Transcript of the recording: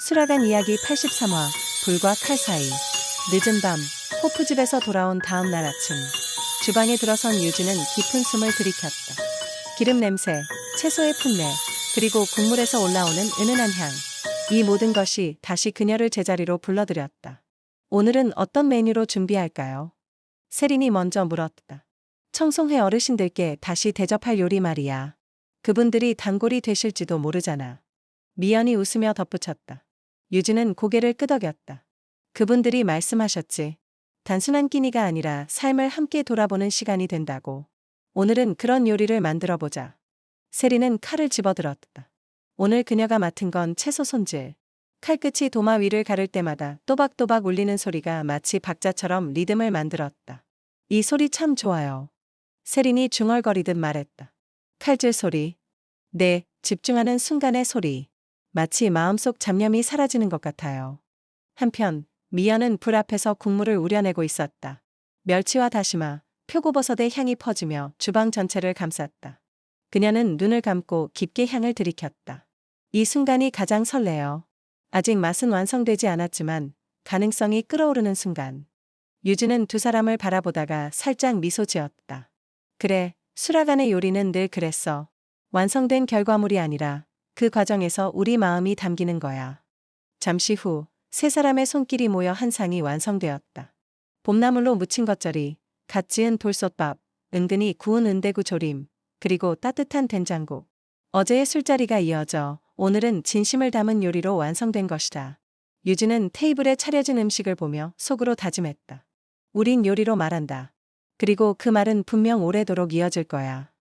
수라간 이야기 83화 불과 칼 사이 늦은 밤 호프집에서 돌아온 다음 날 아침 주방에 들어선 유주는 깊은 숨을 들이켰다. 기름 냄새, 채소의 풋내, 그리고 국물에서 올라오는 은은한 향. 이 모든 것이 다시 그녀를 제자리로 불러들였다. 오늘은 어떤 메뉴로 준비할까요? 세린이 먼저 물었다. 청송회 어르신들께 다시 대접할 요리 말이야. 그분들이 단골이 되실지도 모르잖아. 미연이 웃으며 덧붙였다. 유진은 고개를 끄덕였다. 그분들이 말씀하셨지. 단순한 끼니가 아니라 삶을 함께 돌아보는 시간이 된다고. 오늘은 그런 요리를 만들어 보자. 세리는 칼을 집어들었다. 오늘 그녀가 맡은 건 채소 손질. 칼끝이 도마 위를 가를 때마다 또박또박 울리는 소리가 마치 박자처럼 리듬을 만들었다. 이 소리 참 좋아요. 세린이 중얼거리듯 말했다. 칼질 소리. 네, 집중하는 순간의 소리. 마치 마음속 잡념이 사라지는 것 같아요. 한편 미연은 불 앞에서 국물을 우려내고 있었다. 멸치와 다시마, 표고버섯의 향이 퍼지며 주방 전체를 감쌌다. 그녀는 눈을 감고 깊게 향을 들이켰다. 이 순간이 가장 설레요. 아직 맛은 완성되지 않았지만 가능성이 끓어오르는 순간. 유진은 두 사람을 바라보다가 살짝 미소 지었다. 그래, 수라간의 요리는 늘 그랬어. 완성된 결과물이 아니라 그 과정에서 우리 마음이 담기는 거야. 잠시 후 세 사람의 손길이 모여 한 상이 완성되었다. 봄나물로 무친 겉절이, 갓 지은 돌솥밥, 은근히 구운 은대구 조림, 그리고 따뜻한 된장국. 어제의 술자리가 이어져 오늘은 진심을 담은 요리로 완성된 것이다. 유진은 테이블에 차려진 음식을 보며 속으로 다짐했다. 우린 요리로 말한다. 그리고 그 말은 분명 오래도록 이어질 거야.